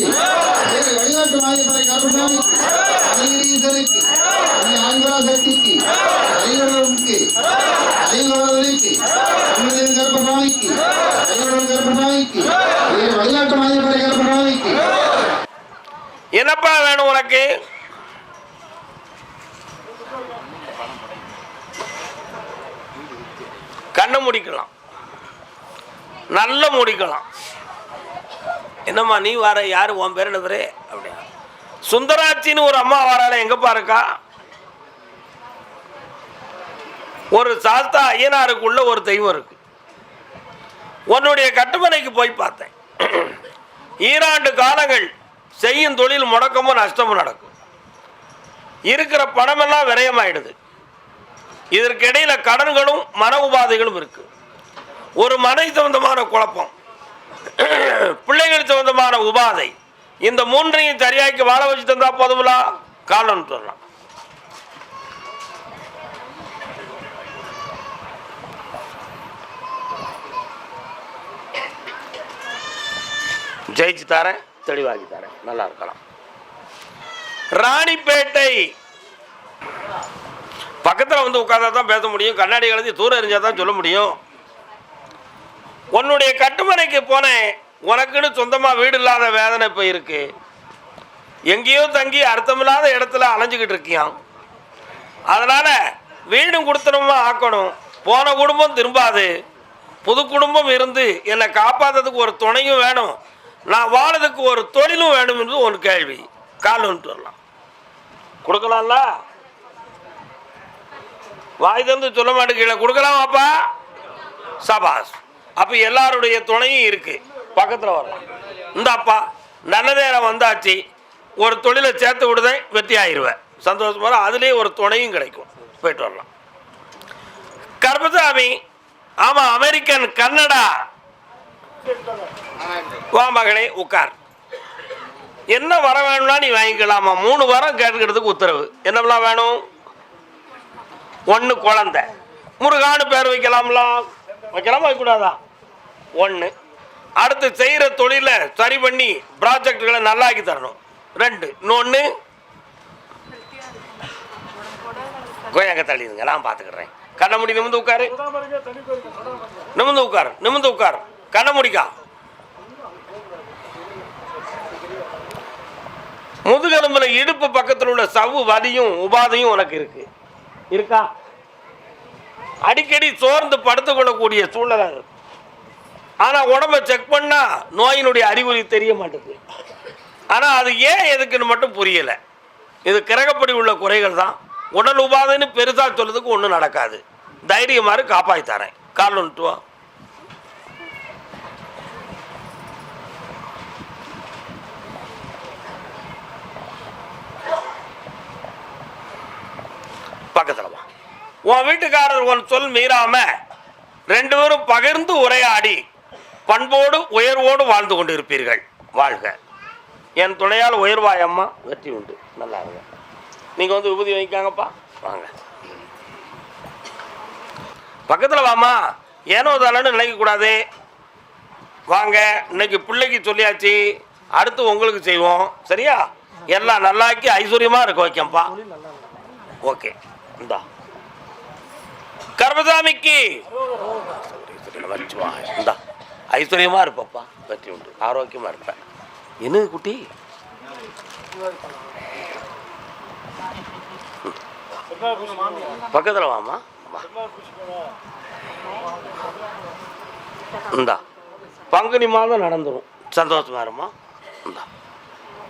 பாண்டி சித்தருக்கு வேற என்னப்பா வேணும் உனக்கு? கண்ணை முடிக்கலாம். நல்ல முடிக்கலாம். என்னம்மா நீ வர யாரு? உன் பேர் என்ன பேரு அப்படியா. சுந்தராட்சின்னு ஒரு அம்மா வராள எங்கப்பா இருக்கா? ஒரு சாஸ்தா ஐயனாருக்குள்ள ஒரு தெய்வம் இருக்கு. உன்னுடைய கட்டுமனைக்கு போய் பார்த்தேன். ஈராண்டு காலங்கள் செய்யும் தொழில் முடக்கமும் நஷ்டமும் நடக்கும். இருக்கிற பணமெல்லாம் விரயமாயிடுது. இதற்கிடையில் கடன்களும் மன உபாதைகளும் இருக்கு. ஒரு மனை சம்பந்தமான குழப்பம். பிள்ளைகள் சம்பந்தமான உபாதை. இந்த மூன்றையும் சரியாக்கி வாழ வச்சு தந்தா போதுங்களா காலம் சொல்லலாம். ஜெயிச்சு தரேன் தெளிவாக்கி தரேன். நல்லா இருக்கலாம். ராணிப்பேட்டை. பக்கத்தில் வந்து உட்காந்தா தான் பேச முடியும். கண்ணாடி கலந்து தூரம் எரிஞ்சால் தான் சொல்ல முடியும். உன்னுடைய கட்டுமனைக்கு போனேன். உனக்குன்னு சொந்தமாக வீடு இல்லாத வேதனை இப்போ இருக்கு. எங்கேயோ தங்கி அர்த்தமில்லாத இடத்துல அலைஞ்சிக்கிட்டு இருக்கியான் அதனால் வீடும் கொடுத்தனமா ஆக்கணும். போன குடும்பம் திரும்பாது. புது குடும்பம் இருந்து என்னை காப்பாற்றுறதுக்கு ஒரு துணையும் வேணும். நான் வாழறதுக்கு ஒரு தொழிலும் வேணும் என்று ஒரு கேள்வி. கால் வந்துட்டு வரலாம். கொடுக்கலாம்ல? வாய் தந்து சொல்ல மாட்டேங்கல கொடுக்கலாமாப்பா சபாஸ். அப்போ எல்லாருடைய துணையும் இருக்கு. பக்கத்தில் வரலாம் இந்தாப்பா நல்ல நேரம் வந்தாச்சு. ஒரு தொழிலை சேர்த்து விடுதேன் வெற்றி ஆயிடுவேன் சந்தோஷமாக அதுலேயே ஒரு துணையும் கிடைக்கும். போயிட்டு வரலாம். கர்பசாமி ஆமாம் அமெரிக்கன் கன்னடா. வா மகளே உட்கார். என்ன வர வேணும்னா நீ வாங்கிக்கலாமா? மூணு வாரம் கேட்கறதுக்கு உத்தரவு. என்னவெல்லாம் வேணும்? ஒன்று குழந்தை. முருகான்னு பேர் வைக்கலாம்லாம். வைக்கலாமா? வைக்கக்கூடாதா? ஒன்று அடுத்து செய்கிற தொழிலை சரி பண்ணி ப்ராஜெக்டுகளை நல்லாக்கி தரணும். ரெண்டு. இன்னொன்று கோயாங்க தள்ளிடுங்க நான் பார்த்துக்கிறேன் கண்ணை முடி நிமிந்து உட்காரு. நிமிந்து உட்காரு நிமிந்து உட்காரு. கண்ணை முடிக்கா. முதுகெலும்புல இடுப்பு பக்கத்தில் உள்ள சவ்வு வலியும் உபாதையும் உனக்கு இருக்கு. இருக்கா? அடிக்கடி சோர்ந்து படுத்துக்கொள்ளக்கூடிய சூழ்நிலை இருக்கு. ஆனால் உடம்ப செக் பண்ணால் நோயினுடைய அறிகுறி தெரிய மாட்டேங்குது. ஆனால் அது ஏன் எதுக்குன்னு மட்டும் புரியலை. இது கிரகப்படி உள்ள குறைகள் தான். உடல் உபாதைன்னு பெருசாக சொல்லுறதுக்கு ஒன்றும் நடக்காது. தைரியமாறு காப்பாற்றி தரேன். கால் ஒன்றுவா பக்கத்தில் வா. உன் வீட்டுக்காரர் உன் சொல் மீறாம ரெண்டு பேரும் பகிர்ந்து உரையாடி பண்போடு உயர்வோடு வாழ்ந்து கொண்டிருப்பீர்கள். வாழ்க. என் துணையால் உயர்வாய் அம்மா வெற்றி உண்டு. நல்லா இருங்க. நீங்கள் வந்து விபூதி வைக்காங்கப்பா வாங்க. பக்கத்தில் வாம்மா. ஏனோ தானன்னு நினைக்கக்கூடாது வாங்க. இன்னைக்கு பிள்ளைக்கு சொல்லியாச்சு. அடுத்து உங்களுக்கு செய்வோம். சரியா? எல்லாம் நல்லாக்கி ஐஸ்வர்யமாக இருக்க வைக்கம்பா ஓகே. இந்தா. கர்மசாமிக்கு. இந்தா. ஐஸ்வர்யமாக இருப்பப்பா. வெற்றி உண்டு. ஆரோக்கியமாக இருப்பேன். என்னது குட்டி? பக்கத்தில் வாமா இந்தா. பங்குனி மாதம் நடந்துடும் சந்தோஷமா இருமா? இந்தா.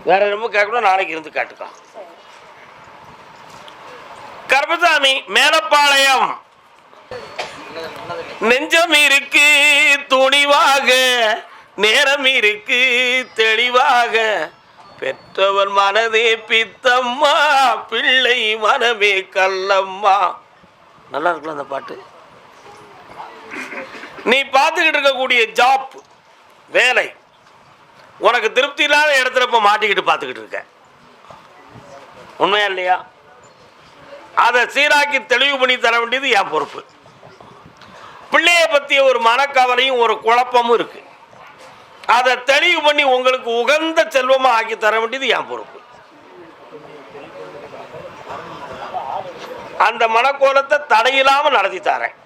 வேற ரொம்ப கேட்கணும் நாளைக்கு இருந்து கேட்டுக்கலாம். கர்மசாமி மேலப்பாளையம். நெஞ்சம் இருக்கு துணிவாக நேரம் இருக்கு தெளிவாக. பெற்றவன் மனதே பித்தம்மா பிள்ளை மனமே கல்லம்மா நல்லா இருக்குல்ல அந்த பாட்டு? நீ பார்த்துக்கிட்டு இருக்கக்கூடிய ஜாப் வேலை உனக்கு திருப்தி இல்லாத இடத்துல இப்போ மாட்டிக்கிட்டு பார்த்துக்கிட்டு இருக்க. உண்மையா இல்லையா? அதை சீராக்கி தெளிவு பண்ணி தர வேண்டியது என் பொறுப்பு. பிள்ளைய பற்றிய ஒரு மனக்கவலையும் ஒரு குழப்பமும் இருக்கு. அதை தெளிவு பண்ணி உங்களுக்கு உகந்த செல்வமாக ஆக்கி தர வேண்டியது என் பொறுப்பு. அந்த மனக்கோலத்தை தடையில்லாமல் நடத்தி தரேன்.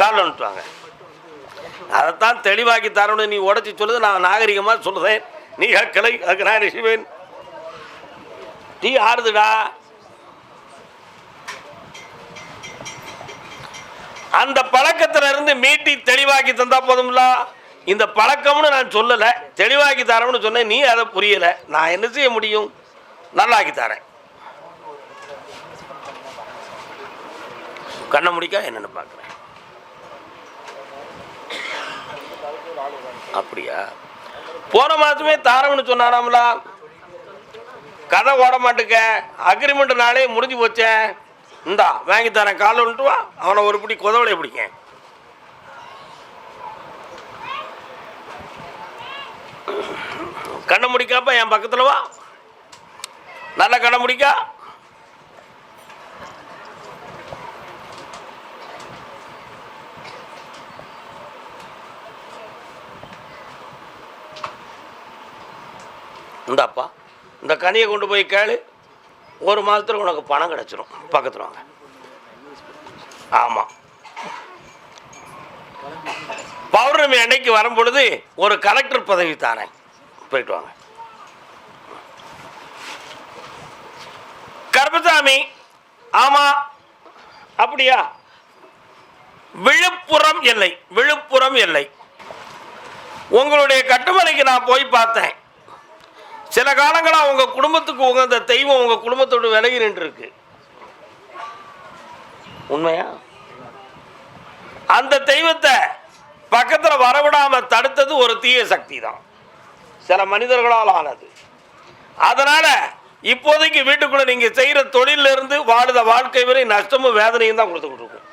காலில் அதைத்தான் தெளிவாக்கி தரணும் நீ உடச்சி சொல்லுது நான் நாகரிகமாக சொல்லுதேன் நீ கலை அதுக்கு நான் ரிசிவேன் டீ ஆறுதுடா அந்த பழக்கத்துல இருந்து மீட்டி தெளிவாக்கி தந்தா போதும்ல? இந்த பழக்கம்னு நான் சொல்லலை. தெளிவாக்கி தரேன்னு சொன்னேன். நீ அதை புரியல. நான் என்ன செய்ய முடியும்? நல்லாக்கி தரேன். கண்ணை முடிக்கா என்னன்னு பார்க்குறேன். அப்படியா? போன மாதமே தாரம்னு சொன்னாராம்ல. கதை ஓட மாட்டேங்க அக்ரிமெண்ட் நாளே முடிஞ்சு போச்சேன் இந்தா வாங்கி தரேன். காலை விட்டு வா. அவனை ஒரு பிடி கொதவளை பிடிக்க கண்ணை முடிக்காப்ப? என் பக்கத்தில் வா. நல்ல கண்ணை முடிக்கா. இந்தாப்பா. இந்த கனியை கொண்டு போய் கேளு. ஒரு மாதத்துக்கு உனக்கு பணம் கிடச்சிரும். பக்கத்தில் வாங்க. ஆமாம் பௌர்ணமி அன்னைக்கு வரும் பொழுது ஒரு கலெக்டர் பதவி தானே. போயிட்டு வாங்க. கருப்பசாமி ஆமா. அப்படியா? விழுப்புரம் எல்லை விழுப்புரம் எல்லை. உங்களுடைய கட்டுமலைக்கு நான் போய் பார்த்தேன். சில காலங்களாக உங்கள் குடும்பத்துக்கு உகந்த தெய்வம் உங்கள் குடும்பத்தோடு விலகி நின்றுருக்கு. உண்மையா? அந்த தெய்வத்தை பக்கத்தில் வரவிடாமல் தடுத்தது ஒரு தீய சக்தி தான் சில மனிதர்களால் ஆனது. அதனால் இப்போதைக்கு வீட்டுக்குள்ளே நீங்கள் செய்கிற தொழிலிருந்து வாழுத வாழ்க்கை வரை நஷ்டமும் வேதனையும் தான் கொடுத்துக்கிட்டு இருக்கும்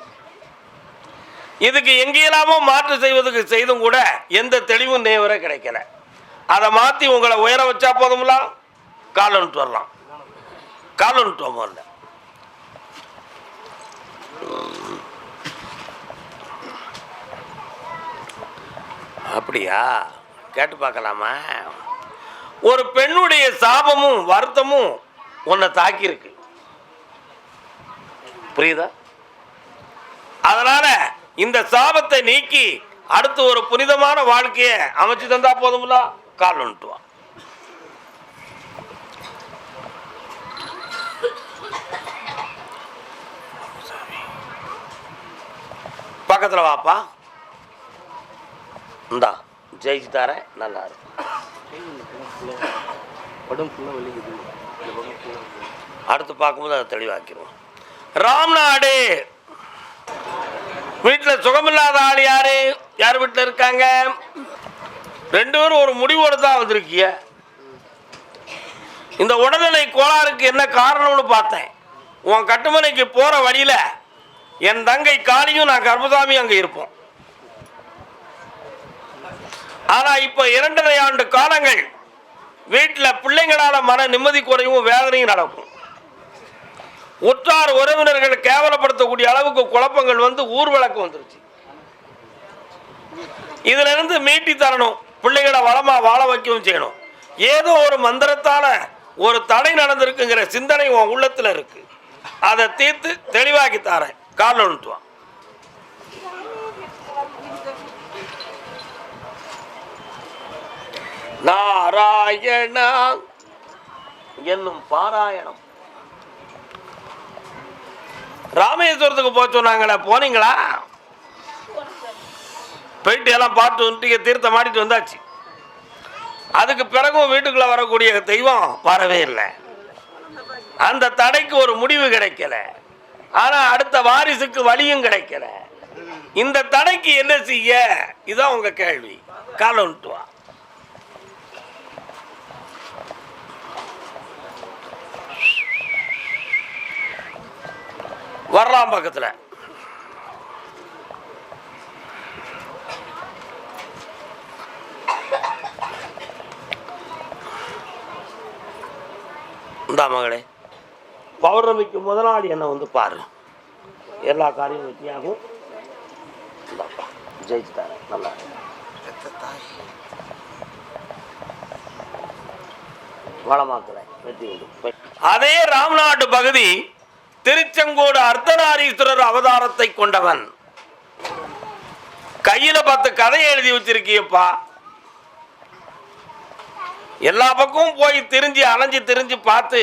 இதுக்கு எங்கேயெல்லாமோ மாற்று செய்வதற்கு செய்தும் கூட எந்த தெளிவும் நேவரை கிடைக்கல. அதை மாற்றி உங்களை உயர வச்சா போதும்ல? காலன்ட்டு வரலாம். காலன்ட்டு வந்துட்டு வரல அப்படியா? கேட்டு பார்க்கலாமா? ஒரு பெண்ணுடைய சாபமும் வருத்தமும் உன்னை தாக்கியிருக்கு. புரியுதா? அதனால இந்த சாபத்தை நீக்கி அடுத்து ஒரு புனிதமான வாழ்க்கையை அமைச்சு தந்தா போதும்ல? கால் வந்துட்டு வா. பக்கத்தில் வாப்பா. இந்தா ஜெயிச்சு தரேன் நல்லா இருக்கும் அடுத்து பார்க்கும்போது அதை தெளிவாக்கிடுவோம். ராம்நாடு. வீட்டில் சுகமில்லாத ஆள் யாரு? யார் வீட்டில் இருக்காங்க? ரெண்டு பேரும் ஒரு முடிவோடு தான் வந்திருக்கிய இந்த உடல்நிலை கோளாறுக்கு என்ன காரணம்னு பார்த்தேன். உன் கட்டுமனைக்கு போகிற வழியில் என் தங்கை காளியும் நான் கர்மசாமியும் அங்கே இருப்போம். ஆனால் இப்போ இரண்டரை ஆண்டு காலங்கள் வீட்டில் பிள்ளைங்களால் மன நிம்மதி குறையும் வேதனையும் நடக்கும். உற்றார் உறவினர்கள் கேவலப்படுத்தக்கூடிய அளவுக்கு குழப்பங்கள் வந்து ஊர்வலக்கு வந்துருச்சு. இதுலேருந்து மீட்டி தரணும். பிள்ளைகளை வளமா வாழ வைக்கவும் செய்யணும். ஏதோ ஒரு மந்திரத்தால ஒரு தடை நடந்திருக்குங்கிற சிந்தனை உன் உள்ளத்துல இருக்கு. அதை தீர்த்து தெளிவாக்கி தாரேன். காலில் விழுத்துவா நாராயணா என்னும் பாராயணம். ராமேஸ்வரத்துக்கு போக சொன்னாங்களே போனீங்களா? போயிட்டு எல்லாம் பார்த்து வந்துட்டு தீர்த்தம் மாட்டிட்டு வந்தாச்சு. அதுக்கு பிறகும் வீட்டுக்குள்ளே வரக்கூடிய தெய்வம் வரவே இல்லை. அந்த தடைக்கு ஒரு முடிவு கிடைக்கல. ஆனால் அடுத்த வாரிசுக்கு வழியும் கிடைக்கல. இந்த தடைக்கு என்ன செய்ய? இதான் உங்கள் கேள்வி. காலம் வா. வரலாம் பக்கத்தில். இந்தா மகளே? பௌர்ணமிக்கு முத நாள் என்ன வந்து பாரு. எல்லா காரியம் வெற்றியாகும். ஜெயிச்சு தரேன். நல்லா வளமாக்குறேன். வெற்றி உண்டு. அதே ராம்நாடு பகுதி திருச்செங்கோடு அர்த்தநாரீஸ்வரர் அவதாரத்தை கொண்டவன். கையில பத்து கதையை எழுதி வச்சிருக்கியப்பா. எல்லா பக்கமும் போய் திரிஞ்சு அலைஞ்சு திரிஞ்சு பார்த்து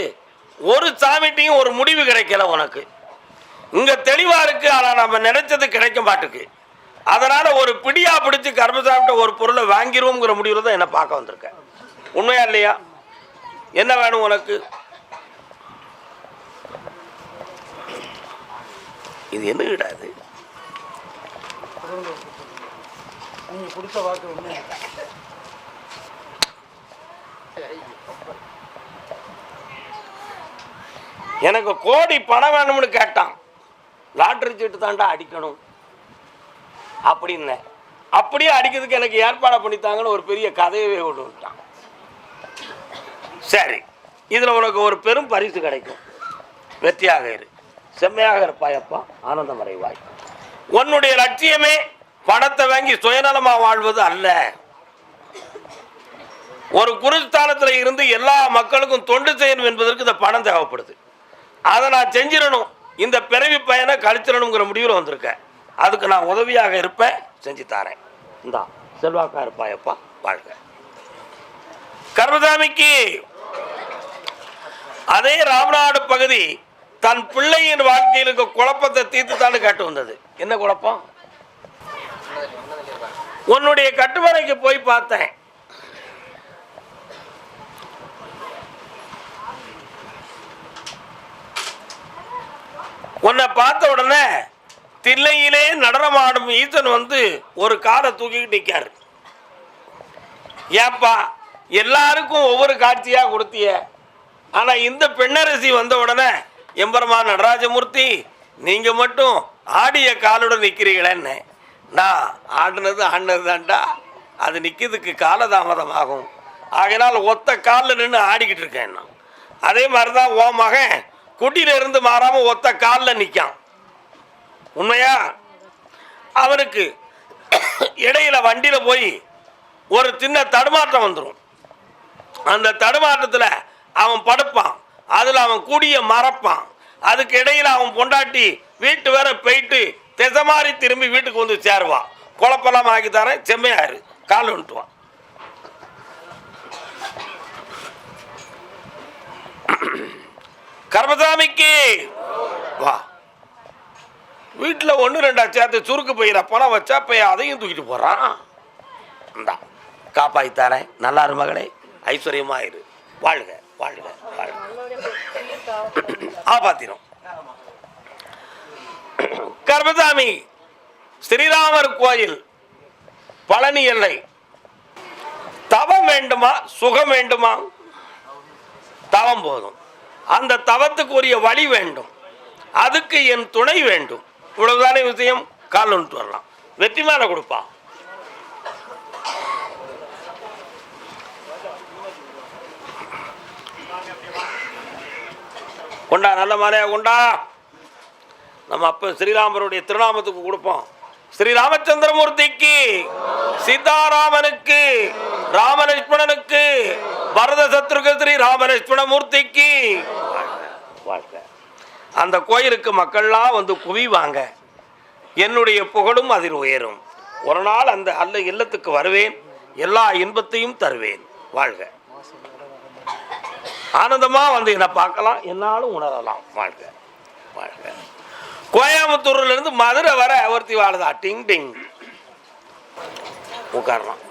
ஒரு சாமிட்டையும் ஒரு முடிவு கிடைக்கல உனக்கு. இங்கே தெளிவாக இருக்குது ஆனால் நம்ம நினைச்சது கிடைக்க மாட்டுக்கு. அதனால் ஒரு பிடியாக பிடிச்சி கர்மசாமிட்ட ஒரு பொருளை வாங்கிருவோங்கிற முடிவில் தான் என்னை பார்க்க வந்திருக்கேன் உண்மையா இல்லையா? என்ன வேணும் உனக்கு? இது என்ன கிடையாது கொடுத்த வாக்கு எனக்கு கோடி பணம் வேணும்னு கேட்டான். லாட்ரி சீட்டு தாண்டா அடிக்கணும். அப்படின்னேன். அப்படியே அடிக்கிறதுக்கு எனக்கு ஏற்பாடு பண்ணித்தாங்கன்னு ஒரு பெரிய கதையவே கொண்டு வந்துட்டான். சரி இதில் உனக்கு ஒரு பெரும் பரிசு கிடைக்கும். வெற்றியாக இரு. செம்மையாக இருப்பாயப்பா. ஆனந்தம் அடைவாய் உன்னுடைய லட்சியமே பணத்தை வாங்கி சுயநலமாக வாழ்வது அல்ல. ஒரு குருஸ்தானத்தில் இருந்து எல்லா மக்களுக்கும் தொண்டு செய்யணும் என்பதற்கு இந்த பணம் தேவைப்படுது. அதை நான் செஞ்சிடணும். இந்த பிறவி பயனை கழிச்சிடணுங்கிற முடிவில் வந்திருக்கேன். அதுக்கு நான் உதவியாக இருப்பேன். செஞ்சு தாரேன். இந்தா செல்வாக்கா இருப்பாயப்பா வாழ்க. கர்மசாமிக்கு அதே ராமநாடு பகுதி தன் பிள்ளையின் வாழ்க்கையில் இருக்க குழப்பத்தை தீர்த்துத்தான்னு கேட்டு வந்தது. என்ன குழப்பம்? உன்னுடைய கட்டுமறைக்கு போய் பார்த்தேன். உன்னை பார்த்த உடனே தில்லையிலே நடனமாடும் ஈசன் வந்து ஒரு காரை தூக்கிக்கிட்டு நிற்காரு ஏப்பா எல்லாருக்கும் ஒவ்வொரு காட்சியாக கொடுத்திய. ஆனால் இந்த பெண்ணரசி வந்த உடனே எம்பெருமா நடராஜமூர்த்தி நீங்கள் மட்டும் ஆடிய காலுடன் நிற்கிறீங்களேன்னு நான் ஆடினது ஆடினது தான்டா அது நிற்கிறதுக்கு காலதாமதம் ஆகும் ஒத்த காலில் நின்று ஆடிக்கிட்டு இருக்கேன் நான். அதே மாதிரி தான் ஓ மகன் குட்டியில இருந்து மாறாம ஒத்த காலில் நிற்கான் உண்மையா? அவனுக்கு இடையில வண்டியில போய் ஒரு சின்ன தடுமாற்றம் வந்துடும் அந்த தடுமாற்றத்தில் அவன் படுப்பான். அதில் அவன் கூடிய மறப்பான். அதுக்கு இடையில் அவன் பொண்டாட்டி வீட்டு வேற போயிட்டு திசை மாறி திரும்பி வீட்டுக்கு வந்து சேருவான் குழப்பெல்லாம் ஆக்கி தரேன் செம்மையாரு கால் வந்துட்டுவான். கர்மசாமிக்கு. வா. வீட்டில் ஒன்று ரெண்டா சேர்த்து சுருக்கு போயிட பணம் வச்சா போய் அதையும் தூக்கிட்டு போகிறான் இந்தா காப்பாற்றித்தாரேன் நல்லாரு நல்லா இரு மகளே. ஐஸ்வர்யமாயிரு வாழ்க வாழ்க வாழ்க. ஆபாத்திரம் கர்மசாமி ஸ்ரீராமர் கோயில் பழனி எல்லை. தவம் வேண்டுமா சுகம் வேண்டுமா? தவம் போதும். அந்த தவத்துக்குரிய வழி வேண்டும். அதுக்கு என் துணை வேண்டும். இவ்வளவுதானே விஷயம்? கால் ஒன்று வரலாம். வெற்றி மேலே கொடுப்பா. கொண்டா நல்ல மாலையா கொண்டா? நம்ம அப்ப ஸ்ரீராமருடைய திருநாமத்துக்கு கொடுப்போம். ஸ்ரீ ராமச்சந்திரமூர்த்திக்கு சீதாராமனுக்கு ராமலட்சுமணனுக்கு பரத சத்ருக்கு ஸ்ரீ ராமலட்சுமண மூர்த்திக்கு வாழ்க. அந்த கோயிலுக்கு மக்கள்லாம் வந்து குவிவாங்க. என்னுடைய புகழும் அதில் உயரும். ஒரு நாள் அந்த அல்ல இல்லத்துக்கு வருவேன். எல்லா இன்பத்தையும் தருவேன். வாழ்க. ஆனந்தமாக வந்து என்னை பார்க்கலாம். என்னாலும் உணரலாம். வாழ்க. வாழ்க. கோயம்புத்தூர்ல இருந்து மதுரை வர ஒருத்தி வாழுதா? டிங் டிங். உட்காரலாம்.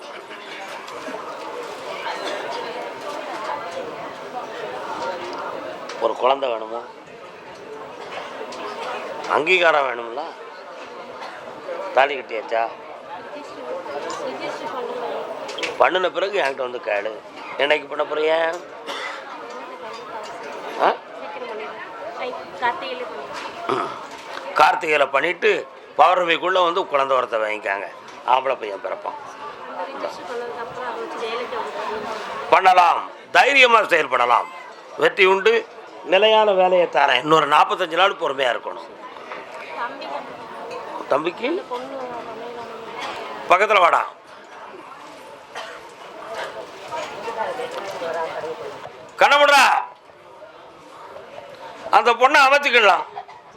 ஒரு குழந்தை வேணுமோ? அங்கீகாரம் வேணும்ல? தாலி கட்டியாச்சா? பண்ணின பிறகு என்கிட்ட வந்து கேளு. என்னைக்கு பண்ண போறிய? ஆ? கார்த்திகையில கார்த்திகையில் பண்ணிட்டு பௌர்ணமிக்குள்ளே வந்து குழந்த வரத்தை வாங்கிக்காங்க. ஆம்பளை பையன் பிறப்பான். பண்ணலாம். தைரியமாக செயல்படலாம். வெற்றி உண்டு. நிலையான வேலையை தரேன். இன்னொரு நாற்பத்தஞ்சு நாள் பொறுமையாக இருக்கணும். தம்பிக்கு? பக்கத்தில் வாடா. கண்ணமுடா அந்த பொண்ணை அமைச்சுக்கலாம்.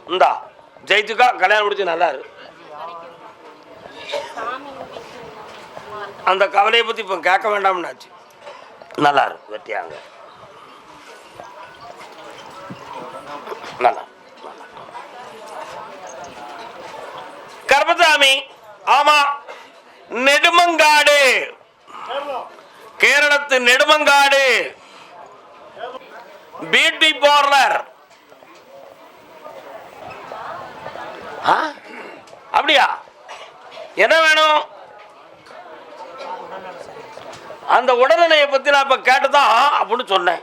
இந்தா. ஜெயித்துக்கா கல்யாணம் முடிச்சு நல்லா இருக்கு அந்த கவலையை பற்றி இப்போ கேட்க வேண்டாம்னாச்சு. நல்லா இருக்கு வெட்டியாங்க. நல்லா நல்லா. கர்மசாமி ஆமா நெடுமங்காடு. கேரளத்து நெடுமங்காடு. Beauty parlour. அப்படியா? என்ன வேணும்? அந்த உடல்நிலையை பத்தி நான் இப்ப கேட்டுதான் அப்படின்னு சொன்னேன்.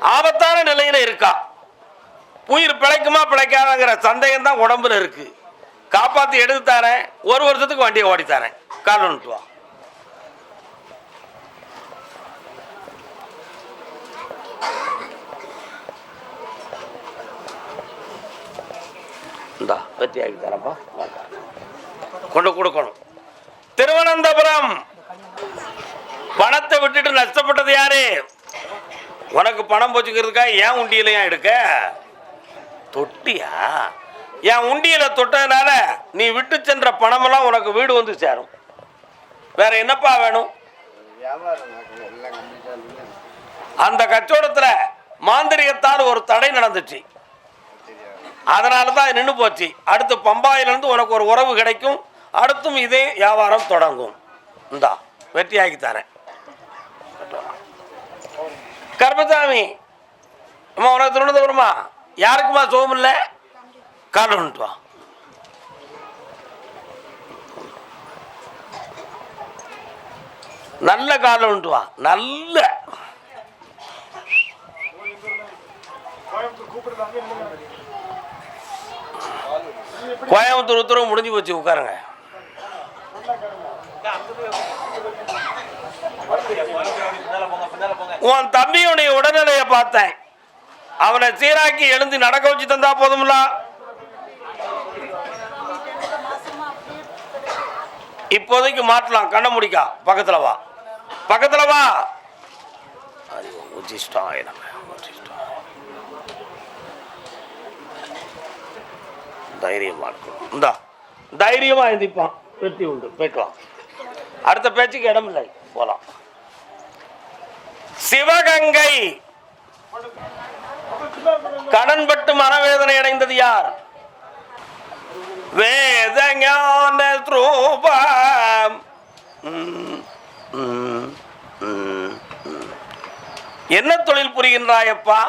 ஆபத்தான நிலையில இருக்கா. உயிர் பிழைக்குமா பிழைக்காதங்கிற சந்தேகம் தான் உடம்புல இருக்கு. காப்பாத்தி எடுத்து தரேன். ஒரு வருஷத்துக்கு வண்டியை ஓடி தரேன். கால் வா. இந்தா வெற்றி ஆகி தரப்பா? கொண்டு கொடுக்கணும். திருவனந்தபுரம்! பணத்தை விட்டுட்டு நஷ்டப்பட்டது யாரு? உனக்கு பணம் போச்சுக்கிறதுக்காக ஏன் உண்டியிலையா எடுக்க? தொட்டியா? என் உண்டியில தொட்டதுனால நீ விட்டு சென்ற பணமெல்லாம் உனக்கு வீடு வந்து சேரும். வேற என்னப்பா வேணும்? அந்த கச்சோடத்துல மாந்திரிகத்தால் ஒரு தடை நடந்துச்சு. அதனால தான் நின்று போச்சு. அடுத்து பம்பாயிலேருந்து உனக்கு ஒரு உறவு கிடைக்கும். அடுத்தும் இதே வியாபாரம் தொடங்கும். இந்தா வெற்றியாக்கி தரேன். கர்மசாமி அம்மா உனக்கு திருவனந்தபுரமா யாருக்குமா சோகம் இல்லை? கால் வந்துட்டு வா. நல்ல காலம் உண்டு வா. நல்ல. கோயம்புத்தூர் உத்தரவு முடிஞ்சு போச்சு உட்காருங்க. உன் தம்பியுடைய உடல்நிலையை பார்த்தேன். அவனை சீராக்கி எழுந்து நடக்க வச்சு தந்தா போதும்ல? இப்போதைக்கு மாட்டலாம் கண்ண முடிக்கா. பக்கத்துல வா. பக்கத்துல வா. ஐயோ, தைரியமா இருக்கணும் இந்தா தைரியமா எந்திப்பான். வெற்றி உண்டு. வா அடுத்த பேச்சுக்கு இடம் இல்லை போலாம். சிவகங்கை. கடன்பட்டு மனவேதனை அடைந்தது யார்? வேத ஞான ரூபம். என்ன தொழில் புரிகின்றாயப்பா?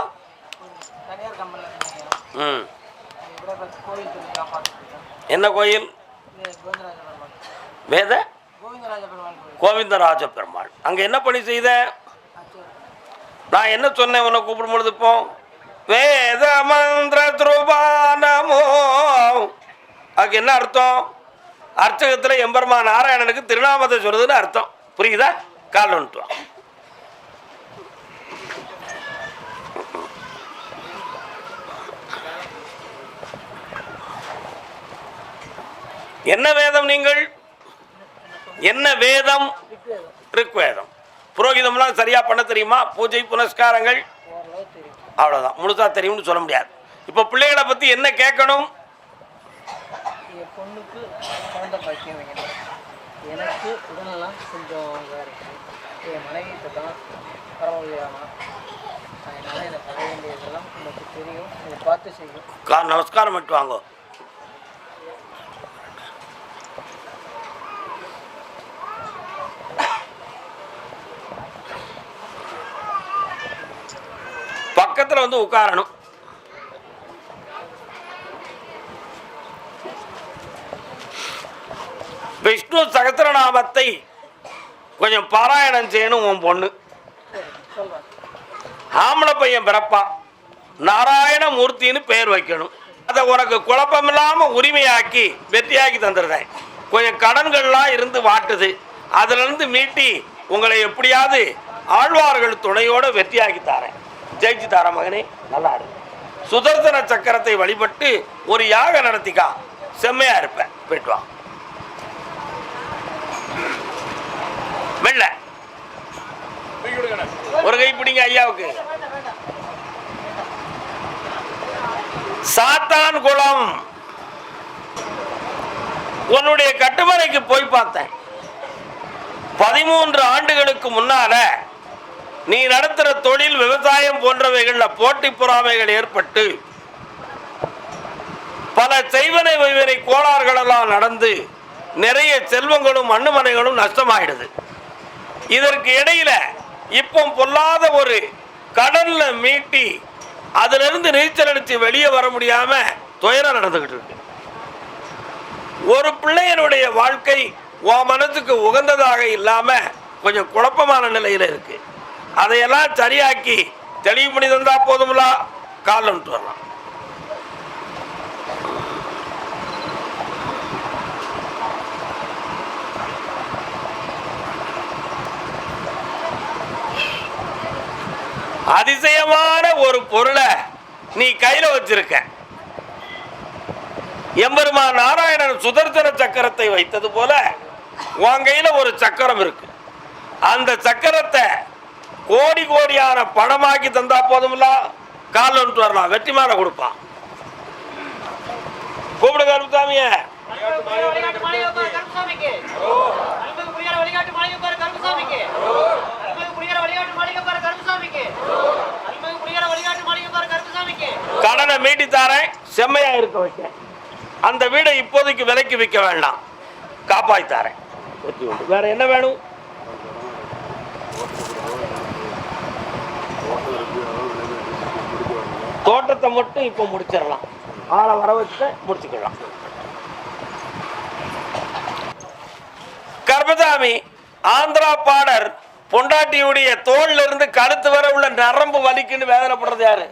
ம். என்ன கோயில்? வேத? கோவிந்தராஜ பெருமாள் அங்கே அங்க என்ன பணி செய்த? நான் என்ன சொன்னேன் உன்னை கூப்பிடும் பொழுது இப்போ? வேத மந்திர துருபானமோ. அதுக்கு என்ன அர்த்தம்? அர்ச்சகத்தில் எம்பெருமா நாராயணனுக்கு திருநாமத்தை சொல்றதுன்னு அர்த்தம். புரியுதா? கால் வந்துட்டு என்ன வேதம் நீங்கள்? என்ன வேதம்? ரிக்வேதம். புரோகிதம்லாம் சரியா பண்ண தெரியுமா? பூஜை புனஸ்காரங்கள். அவ்வளோதான் முழுசா தெரியும்னு சொல்ல முடியாது. இப்போ பிள்ளைகளை பற்றி என்ன கேட்கணும்? என் பொண்ணுக்கு குழந்தை பாக்கியம் வைக்கணும் எனக்கு உடனெல்லாம் கொஞ்சம் இதாக இருக்குது என் மனைவிக்கு தான் பரவாயில்லையாமா? அதனால் எனக்கு வர வேண்டியதெல்லாம் உங்களுக்கு தெரியும். இதை பார்த்து செய்யும். நமஸ்காரம் மட்டும் வாங்க. பக்கத்தில் வந்து உட்காரணும். விஷ்ணு சகசிரநாமத்தை கொஞ்சம் பாராயணம் செய்யணும் உன் பொண்ணு. ஆம்பளை பையன் பிறப்பான் நாராயணமூர்த்தின்னு பெயர் வைக்கணும். அதை உனக்கு குழப்பமில்லாம உரிமையாக்கி வெற்றியாக்கி தந்துடுறேன். கொஞ்சம் கடன்கள்லாம் இருந்து வாட்டுது. அதுல இருந்து மீட்டி உங்களை எப்படியாவது ஆழ்வார்கள் துணையோட வெற்றியாக்கி தாரேன். ஜெயிச்சு தார மகனே நல்லா இரு. சுதர்சன சக்கரத்தை வழிபட்டு ஒரு யாகம் நடத்திக்கா. செம்மையா இருப்பேன். போயிட்டு வா. ஒரு கை பிடிங்க ஐயாவுக்கு. சாத்தான் குளம். உன்னுடைய கட்டுமறைக்கு போய் பார்த்தேன். பதிமூன்று ஆண்டுகளுக்கு முன்னால நீ நடத்துகிற தொழில் விவசாயம் போன்றவைகளில் போட்டி பொறாமைகள் ஏற்பட்டு பல செய்வனை வைவனை கோளாறுகளெல்லாம் நடந்து நிறைய செல்வங்களும் மண்ணுமனைகளும் நஷ்டமாயிடுது. இதற்கு இடையில இப்போ பொல்லாத ஒரு கடல்ல மீட்டி அதிலிருந்து நீச்சல் அடித்து வெளியே வர முடியாம துயரம் நடந்துகிட்டு இருக்கு. ஒரு பிள்ளையனுடைய வாழ்க்கை உன் மனசுக்கு உகந்ததாக இல்லாம கொஞ்சம் குழப்பமான நிலையில இருக்கு. அதையெல்லாம் சரியாக்கி தெளிவு பண்ணி தந்தா போதுங்களா காலம் வரலாம். அதிசயமான ஒரு பொருளை நீ கையில வச்சிருக்க. எம்பெருமா நாராயணன் சுதர்சன சக்கரத்தை வைத்தது போல உன் கையில ஒரு சக்கரம் இருக்கு. அந்த சக்கரத்தை கோடி கோடியான பணமாக்கி தந்தா போதும்ல கால வந்துட்டு வரலாம். வெற்றிமான கொடுப்பான் கூப்பிடுங்க அருமசாமிய கடனை மீட்டித்தாரேன். செம்மையா இருக்க வைக்க. அந்த வீடை இப்போதைக்கு விலைக்கு விற்க வேண்டாம். காப்பாத்தாரேன் வேற என்ன வேணும்? தோட்டத்தை மட்டும் இப்போ முடிச்சிடலாம். ஆளை வர வச்சு முடிச்சுக்கலாம். கர்பதாமி ஆந்திரா பாடர் பொண்டாட்டியுடைய தோல்ல இருந்து கழுத்து வர உள்ள நரம்பு வலிக்குன்னு வேதனைப்படுறது யாரு?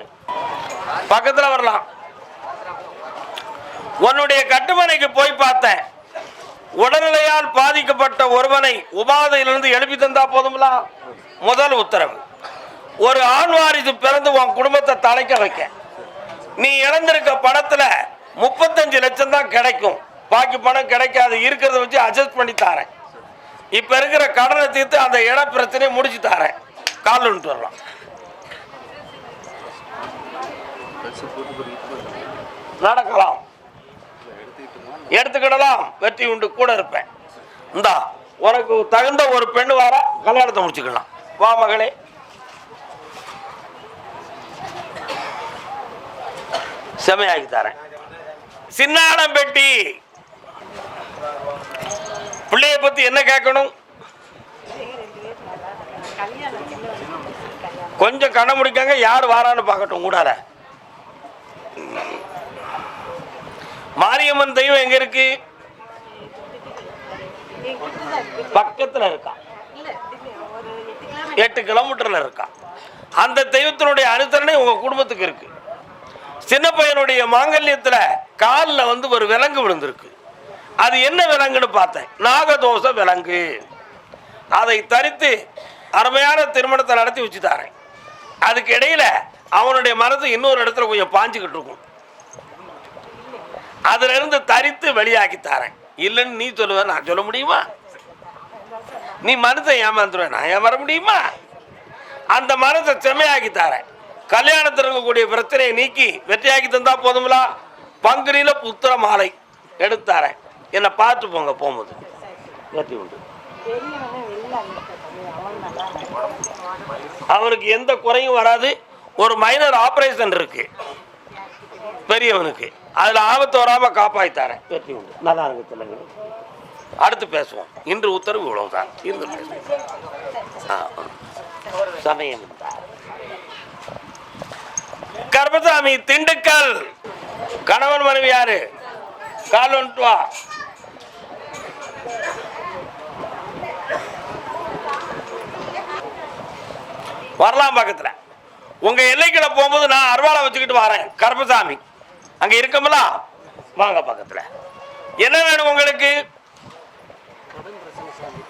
பக்கத்துல வரலாம். உன்னுடைய கட்டுமனைக்கு போய் பார்த்தேன். உடல்நிலையால் பாதிக்கப்பட்ட ஒருவனை உபாதையிலிருந்து எழுப்பி தந்தா போதுங்களா முதல் உத்தரவு. ஒரு ஆண் வாரிசு பிறந்து உன் குடும்பத்தை தலைக்க வைக்க. நீ இழந்திருக்க பணத்துல முப்பத்தஞ்சு லட்சம் தான் கிடைக்கும். பாக்கி பணம் கிடைக்காது. இருக்கிறத வச்சு அட்ஜஸ்ட் பண்ணி தாரேன். இப்ப இருக்கிற கடனை தீர்த்து அந்த இட பிரச்சனையை முடிச்சு தாரேன். கால் வந்துட்டு வரலாம். நடக்கலாம். எடுத்துக்கிடலாம். வெற்றி உண்டு கூட இருப்பேன். இந்தா உனக்கு தகுந்த ஒரு பெண்ணு வர கல்யாணத்தை முடிச்சுக்கலாம். வா மகளே. செமையாக்கி தரேன். சின்னாடம் பெட்டி பிள்ளைய பத்தி என்ன கேட்கணும்? கொஞ்சம் கண்ண முடிக்காங்க யார் வாரான்னு பார்க்கட்டும் கூடாத மாரியம்மன் தெய்வம் எங்க இருக்கு? பக்கத்துல இருக்கா? எட்டு கிலோமீட்டர்ல இருக்கா? அந்த தெய்வத்தினுடைய அனுசரணை உங்க குடும்பத்துக்கு இருக்கு. சின்ன பையனுடைய மாங்கல்யத்தில் காலில் வந்து ஒரு விலங்கு விழுந்திருக்கு. அது என்ன விலங்குன்னு பார்த்தேன். நாகதோஷ விலங்கு. அதை தரித்து அருமையான திருமணத்தை நடத்தி வச்சு அதுக்கு இடையில அவனுடைய மனது இன்னொரு இடத்துல கொஞ்சம் பாஞ்சுக்கிட்டு இருக்கும். அதுல இருந்து தரித்து வெளியாக்கி தாரேன் இல்லைன்னு நீ சொல்லுவ நான் சொல்ல முடியுமா? நீ மனசை ஏமாந்துருவேன் நான் ஏமாற முடியுமா? அந்த மனதை செம்மையாக்கி தாரேன் கல்யாணத்தில் இருக்கக்கூடிய பிரச்சனையை நீக்கி வெற்றியாக்கி தந்தா போதுங்களா பங்குனியில புத்திர மாலை எடுத்தாரேன். என்னை பார்த்து போங்க போகும்போது. வெற்றி உண்டு அவனுக்கு எந்த குறையும் வராது. ஒரு மைனர் ஆபரேஷன் இருக்கு. பெரியவனுக்கு. அதுல ஆபத்து வராம காப்பாய்த்தாரேன் வெற்றி உண்டு நல்லா இருக்கு சொல்லுங்க. அடுத்து பேசுவோம். இன்று உத்தரவு இவ்வளவுதான். இருந்து பேசுவோம் சமயம் இருந்தார் கர்மசாமி திண்டுக்கல். கணவன் மனைவி யாரு? கால் வந்துட்டு வா. வரலாம் பக்கத்துல. உங்க எல்லைக்குள்ள போகும்போது நான் அருவாளை வச்சுக்கிட்டு வரேன் கருப்பசாமி. அங்க இருக்கோம்ல? வாங்க பக்கத்துல. என்ன வேணும் உங்களுக்கு?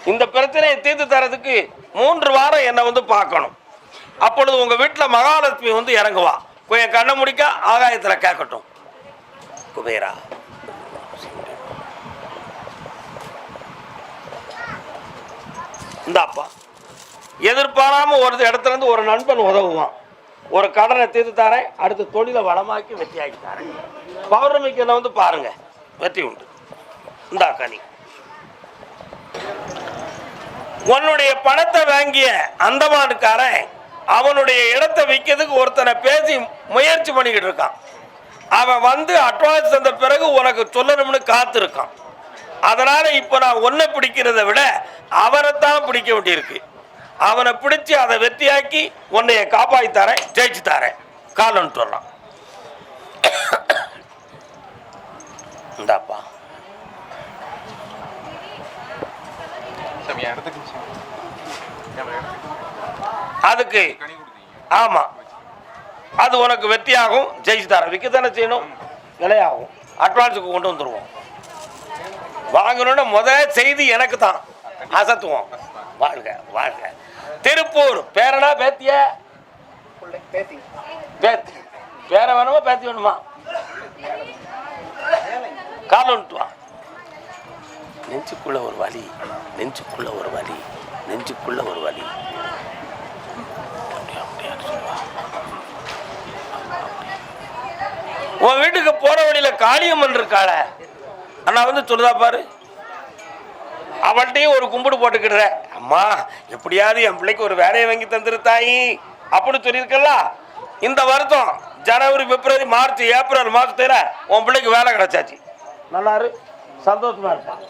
இந்த பிரச்சனையை தீர்த்து தரதுக்கு மூன்று வாரம் என்னை வந்து பார்க்கணும். அப்பொழுது உங்க வீட்டில் மகாலட்சுமி வந்து இறங்குவா. கொஞ்சம் கண்ணை முடிக்க ஆகாயத்துல கேட்கட்டும். குபேரா. இந்தாப்பா. எதிர்பாராமல் ஒரு இடத்துல இருந்து ஒரு நண்பன் உதவுவான். ஒரு கடனை தீர்த்து தரேன் அடுத்த தொழிலை வளமாக்கி வெற்றியாக்கி தரேன். பௌர்ணமிக்கு என்ன வந்து பாருங்க. வெற்றி உண்டு. இந்தா கனி உன்னுடைய பணத்தை வாங்கிய அந்தமானுக்காரன் அவனுடைய இடத்தை விற்கிறதுக்கு ஒருத்தனை பேசி முயற்சி பண்ணிக்கிட்டு இருக்கான். அவன் வந்து அட்வான்ஸ் தந்த பிறகு உனக்கு சொல்லணும்னு காத்திருக்கான். அதனால் இப்போ நான் ஒன்றை பிடிக்கிறத விட அவரைத்தான் பிடிக்க வேண்டியிருக்கு. அவனை பிடிச்சி அதை வெற்றியாக்கி உன்னைய காப்பாற்றி தரேன் ஜெயிச்சு தரேன். காலன்னு சொல்கிறான் இந்தாப்பா. இடத்துக்கு அதுக்கு ஆமாம் அது உனக்கு வெற்றியாகும் ஜெயிச்சு தரேன். விற்க தானே செய்யணும்? விலையாகும் அட்வான்ஸுக்கு கொண்டு வந்துடுவோம் வாங்கணும்னு முதல் செய்தி எனக்கு தான். அசத்துவோம். வாழ்க வாழ்க. திருப்பூர் பேரனா பேத்திய? பேத்தி. பேர வேணுமா பேத்தி வேணுமா? கால் வந்துட்டு வா நெஞ்சுக்குள்ள ஒரு வலி நெஞ்சுக்குள்ள ஒரு வலி நெஞ்சுக்குள்ள ஒரு வலி அப்படியா, அப்படியான்னு சொல்லுவா. உன் வீட்டுக்கு போற வழியில காளியம்மன் இருக்காள. அண்ணா வந்து சொல்லுதா பாரு. அவள்கிட்டயும் ஒரு கும்பிடு போட்டுக்கிடுற அம்மா எப்படியாவது என் பிள்ளைக்கு ஒரு வேலையை வாங்கி தந்துரு தாயி. அப்படி சொல்லியிருக்கல இந்த வருஷம் ஜனவரி பிப்ரவரி மார்ச் ஏப்ரல் மாதத்துல உன் பிள்ளைக்கு வேலை கிடைச்சாச்சு. நல்லாரு சந்தோஷமா இருப்பான்